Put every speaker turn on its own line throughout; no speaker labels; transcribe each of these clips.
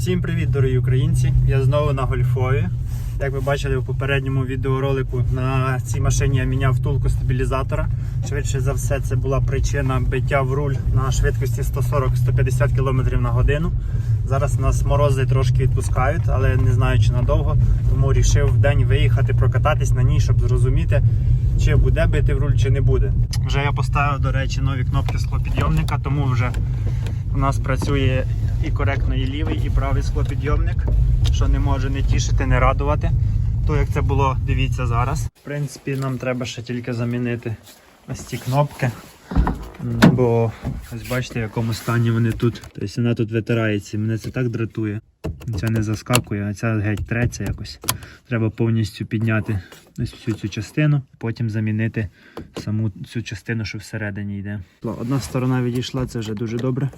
Всім привіт, дорогі українці! Я знову на Гольфові. Як ви бачили в попередньому відеоролику, на цій машині я міняв втулку стабілізатора. Швидше за все, це була причина биття в руль на швидкості 140-150 км на годину. Зараз нас морози трошки відпускають, але не знаю чи надовго. Тому вирішив в день виїхати прокататись на ній, щоб зрозуміти, чи буде бити в руль, чи не буде. Вже я поставив, до речі, нові кнопки склопідйомника, тому вже у нас працює і коректно і лівий, і правий склопідйомник, що не може не тішити, не радувати. То як це було, дивіться зараз. В принципі, нам треба ще тільки замінити ось ці кнопки. Бо ось бачите, в якому стані вони тут. Тобто вона тут витирається. Мене це так дратує. Ця не заскакує, а ця геть треться якось. Треба повністю підняти ось всю цю частину, потім замінити саму цю частину, що всередині йде. Одна сторона відійшла, це вже дуже добре.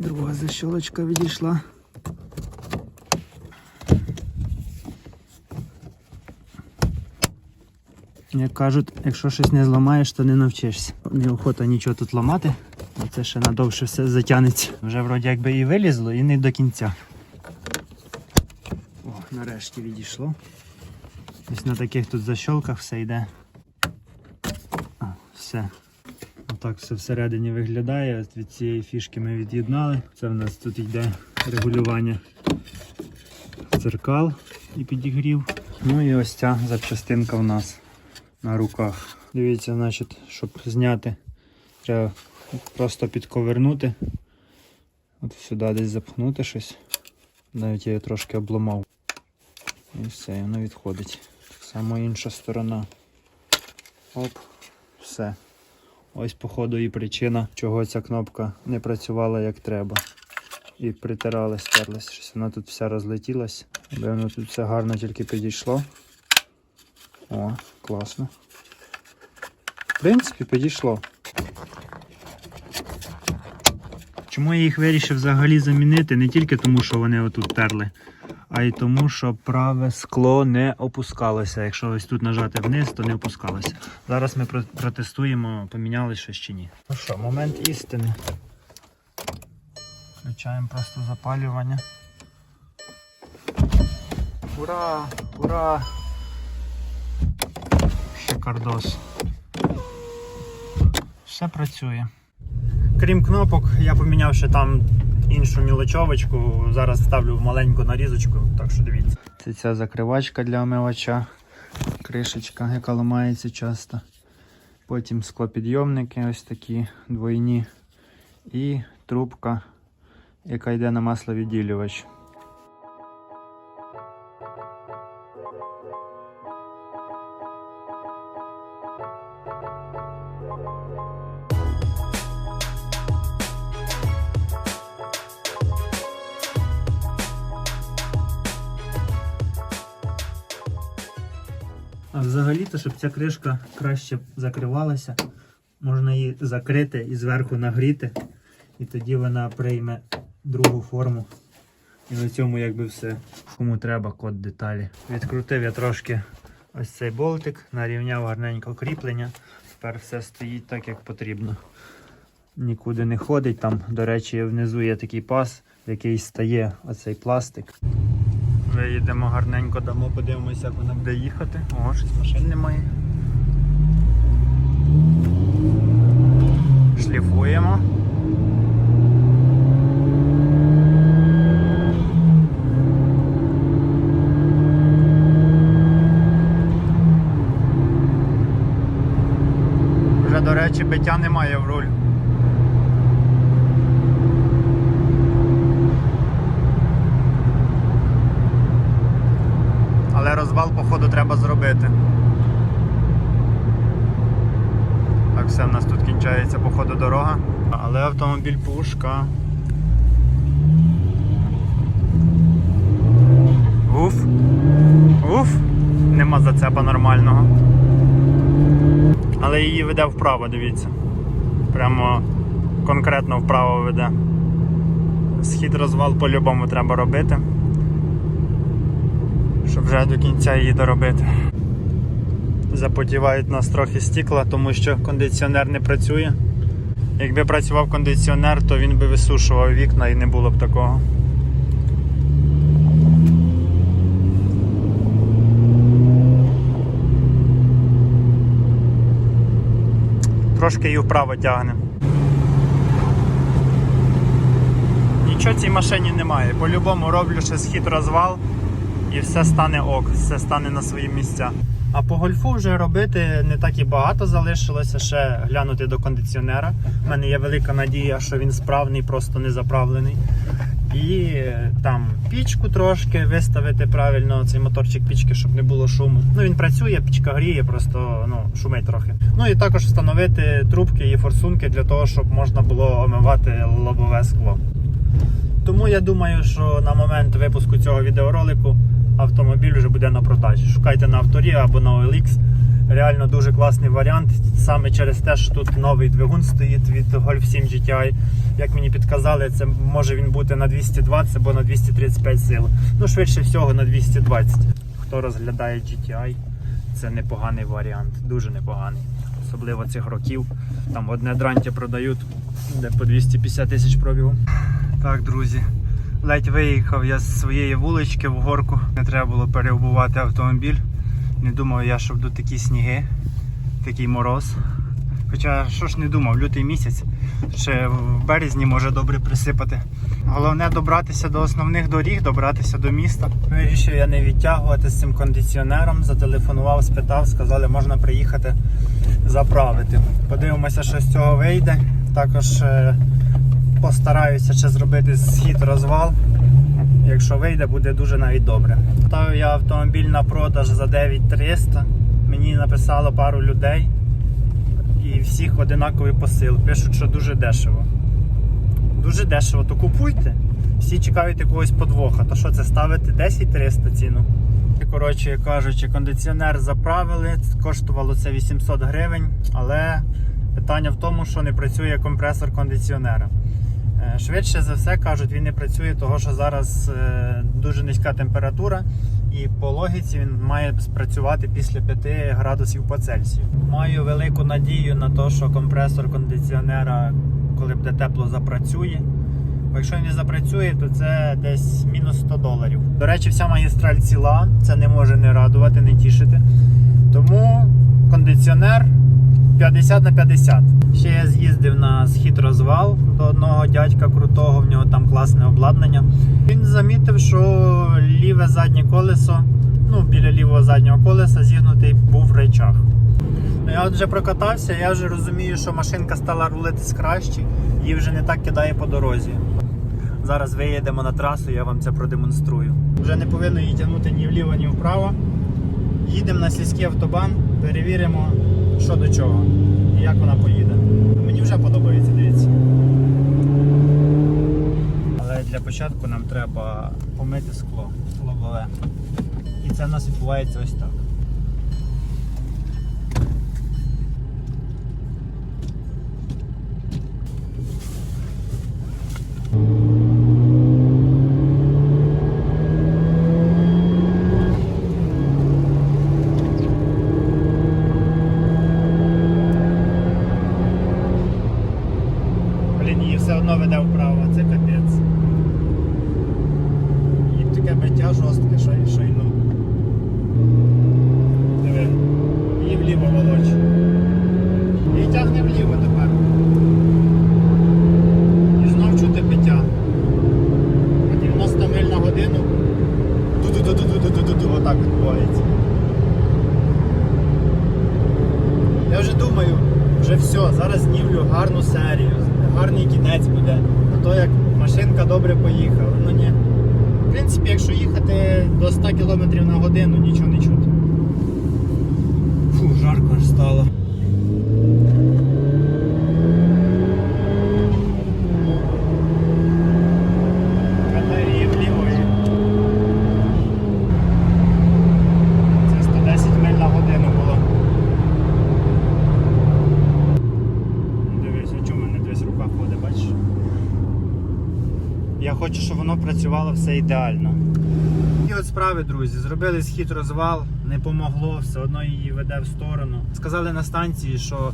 Друга защолочка відійшла. Як кажуть, якщо щось не зламаєш, то не навчишся. Неохота нічого тут ламати, це ще надовше все затягнеться. Вже вроді якби і вилізло, і не до кінця. О, нарешті відійшло. Ось на таких тут защолках все йде. О, все. Отак все всередині виглядає. Від цієї фішки ми від'єднали. Це в нас тут йде регулювання дзеркал і підігрів. Ну і ось ця запчастинка в нас на руках. Дивіться, значить, щоб зняти, треба просто підковернути. От сюди десь запхнути щось. Навіть я її трошки обламав. І все, і воно відходить. Так само інша сторона. Оп, все. Ось, походу, і причина, чого ця кнопка не працювала як треба. І притирали, стерлась. Щось вона тут вся розлетілась. Воно тут все гарно тільки підійшло. О, класно. В принципі, підійшло. Чому я їх вирішив взагалі замінити? Не тільки тому, що вони отут терли, а й тому, що праве скло не опускалося. Якщо ось тут нажати вниз, то не опускалося. Зараз ми протестуємо, поміняли щось чи ні. Ну що, момент істини. Включаємо просто запалювання. Ура! Ура! Шикардос. Все працює. Крім кнопок, я поміняв ще там іншу мілочовочку. Зараз ставлю маленьку нарізочку, так що дивіться. Це ця закривачка для омивача, кришечка, яка ламається часто. Потім склопідйомники ось такі двойні. І трубка, яка йде на масловідділювач. А взагалі-то, щоб ця кришка краще закривалася, можна її закрити і зверху нагріти, і тоді вона прийме другу форму. І на цьому якби все. Кому треба код деталі. Відкрутив я трошки ось цей болтик, нарівняв гарненько кріплення. Тепер все стоїть так, як потрібно. Нікуди не ходить. Там, до речі, внизу є такий пас, в який стає оцей пластик. Виїдемо гарненько, дамо, подивимося, як вона буде їхати. О, щось машин немає. Шліфуємо. Вже, до речі, биття немає в руль. Але розвал, треба зробити. Так, все, в нас тут кінчається, походу, дорога. Але автомобіль пушка. Уф. Уф. Нема зацепа нормального. Але її веде вправо, дивіться. Прямо конкретно вправо веде. Схід розвал по-любому треба робити щоб вже до кінця її доробити. Запотівають нас трохи стікла, тому що кондиціонер не працює. Якби працював кондиціонер, то він би висушував вікна і не було б такого. Трошки і вправо тягне. Нічого цій машині немає. По-любому роблю ще схід розвал і все стане ок, все стане на свої місця. А по гольфу вже робити не так і багато залишилося, ще глянути до кондиціонера. У мене є велика надія, що він справний, просто не заправлений. І е, там пічку трошки виставити правильно, цей моторчик пічки, щоб не було шуму. Ну він працює, пічка гріє, просто ну, шумить трохи. Ну і також встановити трубки і форсунки для того, щоб можна було омивати лобове скло. Тому я думаю, що на момент випуску цього відеоролику автомобіль вже буде на продажі. Шукайте на авторі або на OLX. Реально дуже класний варіант. Саме через те, що тут новий двигун стоїть від Golf 7 GTI. Як мені підказали, це може він бути на 220 або на 235 сил. Ну, швидше всього на 220. Хто розглядає GTI, це непоганий варіант, дуже непоганий. Особливо цих років. Там одне дранті продають, де по 250 тисяч пробігу. Так, друзі, ледь виїхав я з своєї вулички в горку. Не треба було переобувати автомобіль. Не думав я, що будуть такі сніги, такий мороз. Хоча що ж не думав, лютий місяць, ще в березні може добре присипати. Головне добратися до основних доріг, добратися до міста. Вирішив я не відтягувати з цим кондиціонером, зателефонував, спитав, сказали, можна приїхати заправити. Подивимося, що з цього вийде. Також е, постараюся ще зробити схід розвал. Якщо вийде, буде дуже навіть добре. Ставив я автомобіль на продаж за 9300. Мені написало пару людей і всіх одинаковий посил. Пишуть, що дуже дешево. Дуже дешево, то купуйте. Всі чекають якогось подвоха. То що це ставити 10-300 ціну? Коротше кажучи, кондиціонер заправили, коштувало це 800 гривень, але питання в тому, що не працює компресор кондиціонера. Швидше за все кажуть, він не працює, того що зараз е, дуже низька температура, і по логіці він має спрацювати після 5 градусів по Цельсію. Маю велику надію на те, що компресор кондиціонера, коли буде тепло, запрацює. Бо якщо він не запрацює, то це десь мінус 100 доларів. До речі, вся магістраль ціла, це не може не радувати, не тішити. Тому кондиціонер 50 на 50. Ще я з'їздив на схід розвал до одного дядька крутого, в нього там класне обладнання. Він замітив, що ліве заднє колесо, ну біля лівого заднього колеса зігнутий був речах. Ну, Я от вже прокатався, я вже розумію, що машинка стала рулитись краще, її вже не так кидає по дорозі. Зараз виїдемо на трасу, я вам це продемонструю. Вже не повинно її тягнути ні вліво, ні вправо. Їдемо на сільський автобан, перевіримо, що до чого і як вона поїде. Вже подобається, дивіться. Але для початку нам треба помити скло лобове. І це в нас відбувається ось так. Блін, її все одно веде вправо, це капець. І таке биття жорстке, що, що й ну. Диви. І вліво волоче. І тягне вліво тепер. І знов чути биття. 90 миль на годину. Ду-ду-ду-ду-ду-ду-ду-ду. Отак відбувається. Я вже думаю, вже все, зараз знімлю гарну серію, гарний кінець буде. А то як машинка добре поїхала. Ну ні. В принципі, якщо їхати до 100 км на годину, нічого не чути. Жарко аж стало. Батареї Це 110 миль на годину було. Дивись, а мене десь рука ходить, бачиш? Я хочу, щоб воно працювало все ідеально. І от справи, друзі, зробили схід розвал, не помогло, все одно її веде в сторону. Сказали на станції, що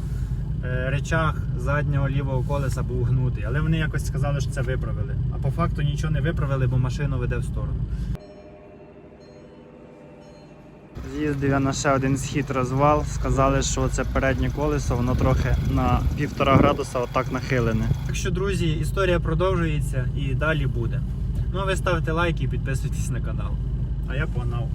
е, речах заднього лівого колеса був гнутий. Але вони якось сказали, що це виправили. А по факту нічого не виправили, бо машину веде в сторону. З'їздив я на ще один схід розвал. Сказали, що це переднє колесо, воно трохи на півтора градуса отак нахилене. Так що, друзі, історія продовжується і далі буде. Ну а ви ставте лайки і підписуйтесь на канал. А я погнав.